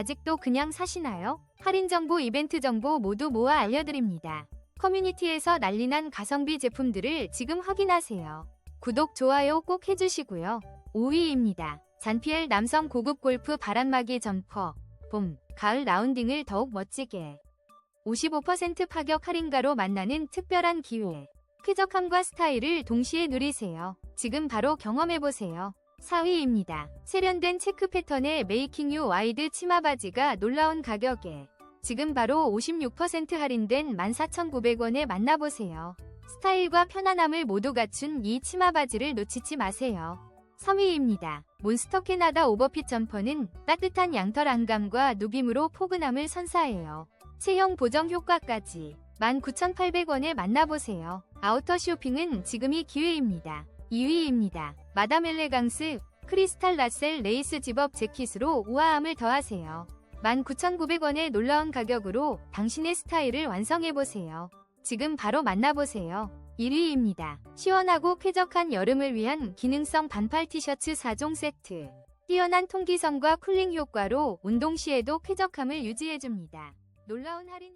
아직도 그냥 사시나요? 할인 정보, 이벤트 정보 모두 모아 알려드립니다. 커뮤니티에서 난리난 가성비 제품들을 지금 확인하세요. 구독, 좋아요 꼭 해주시고요. 5위입니다. 잔피엘 남성 고급 골프 바람막이 점퍼. 봄, 가을 라운딩을 더욱 멋지게. 55% 파격 할인가로 만나는 특별한 기회. 쾌적함과 스타일을 동시에 누리세요. 지금 바로 경험해보세요. 4위입니다. 세련된 체크 패턴의 메이킹 유 와이드 치마 바지가 놀라운 가격에 지금 바로 56% 할인된 14,900원에 만나보세요. 스타일과 편안함을 모두 갖춘 이 치마 바지를 놓치지 마세요. 3위입니다. 몬스터 캐나다 오버핏 점퍼는 따뜻한 양털 안감과 누빔으로 포근함을 선사해요. 체형 보정 효과까지 19,800원에 만나보세요. 아우터 쇼핑은 지금이 기회입니다. 2위입니다. 마담 엘레강스 크리스탈 라셀 레이스 집업 재킷으로 우아함을 더하세요. 19,900원의 놀라운 가격으로 당신의 스타일을 완성해보세요. 지금 바로 만나보세요. 1위입니다. 시원하고 쾌적한 여름을 위한 기능성 반팔 티셔츠 4종 세트. 뛰어난 통기성과 쿨링 효과로 운동 시에도 쾌적함을 유지해줍니다. 놀라운 할인